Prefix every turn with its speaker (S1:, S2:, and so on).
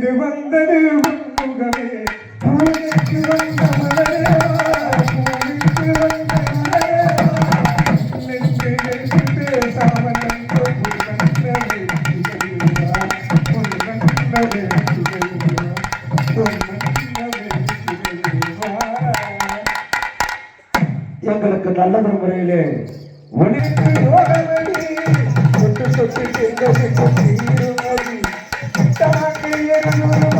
S1: தேடிடு வந்தது உன்முகமே. தமிழுக்கு வந்த மலரே தமிழுக்கு வந்த மலரே. நெஞ்சு எங்களுக்கு நல்ல முறையிலே உனக்கு சொத்து சொத்து தனக்கு எழுநூறு